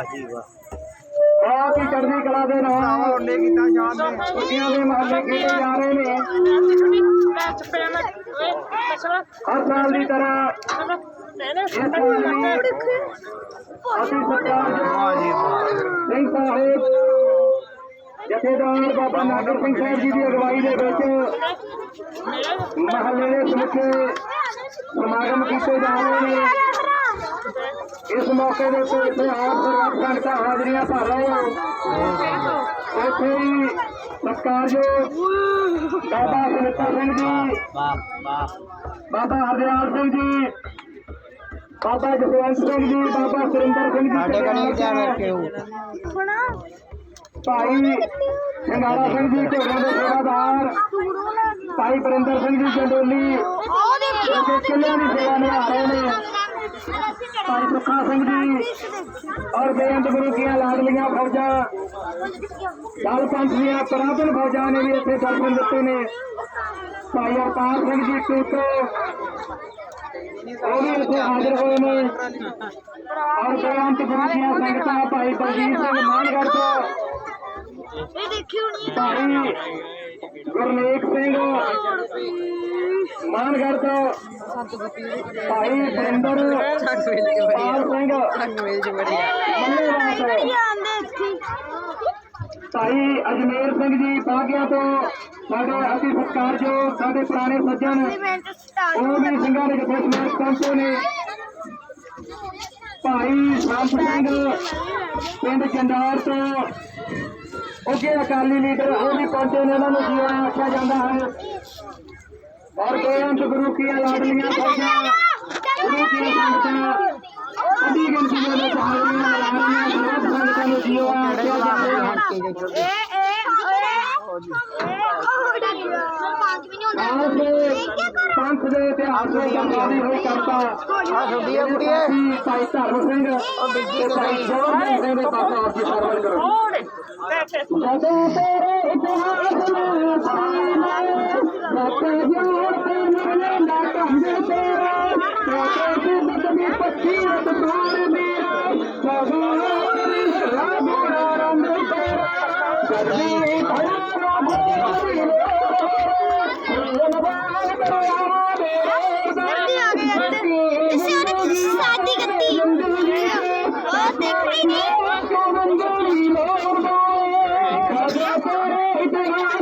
ਵਾਹ ਜੀ ਵਾਹ ਬਹੁਤ ਹੀ ਚੜ੍ਹਦੀ ਕਲਾ ਦੇ ਨਾਲ ਉਹਨੇ ਕੀਤਾ ਸ਼ਾਨ ਨੇ ਕੁੜੀਆਂ ਦੇ ਮਹੱਲੇ ਕੀਤੇ ਜਾ ਰਹੇ ਨੇ ਹਰ ਸਾਲ ਦੀ ਤਰ੍ਹਾਂ ਇਸ ਸਾਲ ਵੀ ਅਸੀਂ ਸਰਕਾਰ ਵਾਹ ਜੀ ਵਾਹ ਸਿੰਘ ਸਾਹਿਬ ਜਥੇਦਾਰ ਬਾਬਾ ਨਾਗਰ ਸਿੰਘ ਸਾਹਿਬ ਜੀ ਦੀ ਅਗਵਾਈ ਦੇ ਵਿੱਚ ਮਹੱਲੇ ਦੇ ਸਮੁੱਚੇ ਸਮਾਗਮ ਕੀਤੇ ਜਾ ਰਹੇ ਨੇ ਇਸ ਮੌਕੇ ਦੇ ਉੱਤੇ ਇੱਥੇ ਆਪ ਸਰਬੱਤ ਸੰਗਤਾਂ ਹਾਜ਼ਰੀਆਂ ਭਰ ਰਹੇ ਹੋ ਇੱਥੇ ਹੀ ਸਤਿਕਾਰਯੋਗ ਬਾਬਾ ਸੁਨਿਤਾ ਸਿੰਘ ਜੀ ਵਾਹ ਵਾਹ ਬਾਬਾ ਹਰਦਿਆਲ ਸਿੰਘ ਜੀ ਬਾਬਾ ਜਸਵੰਤ ਸਿੰਘ ਜੀ ਬਾਬਾ ਸੁਰਿੰਦਰ ਸਿੰਘ ਜੀ ਸਾਡੇ ਕਣੀ ਧਿਆਨ ਰੱਖਿਓ ਭਾਈ ਸਿੰਘਾਲਾ ਸਿੰਘ ਜੀ ਢੋਰਾਂ ਦੇ ਸੇਵਾਦਾਰ ਭਾਈ ਬਰਿੰਦਰ ਸਿੰਘ ਜੀ ਚੰਡੋਲੀ ਜੋ ਕਿਲਿਆਂ ਦੀ ਸੇਵਾ ਨਿਭਾ ਰਹੇ ਨੇ ਭਾਈ ਸੁੱਖਾ ਸਿੰਘ ਜੀ ਔਰ ਬੇਅੰਤ ਗੁਰੂ ਕੀਆਂ ਲਾਡਲੀਆਂ ਫੌਜਾਂ ਦਲ ਪੰਥ ਦੀਆਂ ਪ੍ਰਾਪਨ ਫੌਜਾਂ ਨੇ ਵੀ ਇੱਥੇ ਦਰਸ਼ਨ ਦਿੱਤੇ ਨੇ ਭਾਈ ਅਵਤਾਰ ਸਿੰਘ ਜੀ ਟੂਟੋ ਉਹ ਵੀ ਇੱਥੇ ਹਾਜ਼ਰ ਹੋਏ ਨੇ ਔਰ ਬੇਅੰਤ ਗੁਰੂ ਕੀਆਂ ਸੰਗਤਾਂ ਭਾਈ ਬਲਜੀਤ ਸਿੰਘ ਮਾਨਗੜ੍ਹ ਤੋਂ ਇਹ ਦੇਖਿਓ ਨਹੀਂ ਭਾਈ ਗੁਰਨੇਕ ਸਿੰਘ ਮਾਨਗੜ੍ਹ ਤੋਂ ਭਾਈ ਅਜਮੇਰ ਸਿੰਘ ਜੀ ਬਾਗਿਆ ਤੋਂ ਸਾਡੇ ਅਤੀ ਸਤਿਕਾਰਯੋਗ ਸਾਡੇ ਪੁਰਾਣੇ ਸੱਜਣ। ਉਹ ਵੀ ਸਿੰਘਾਂ ਦੇ ਜਥੇ ਸਮੇਤ ਪਹੁੰਚੇ ਨੇ। ਭਾਈ ਸੰਤ ਸਿੰਘ ਪਿੰਡ ਜੰਡਾਰ ਤੋਂ ਉੱਗੇ ਅਕਾਲੀ ਲੀਡਰ ਉਹ ਵੀ ਪਹੁੰਚੇ ਨੇ ਉਹਨਾਂ ਨੂੰ ਜੀਵਨ ਆਖਿਆ ਜਾਂਦਾ ਹੈ? और गोयंत गुरु की लाडलियाँ गुरु की सभी गंतियों ने सहारियाँ लाडलियाँ भारत भंग का जियो आशा जाते हैं पंथ हो करता साई धर्म सिंह साई करो तेरे इतिहास में ये तेरा राजा की नगमी पसीरत दूर मेरा सवार रामोरा रंग तेरा सभी भरा Oh,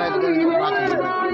Hallelujah.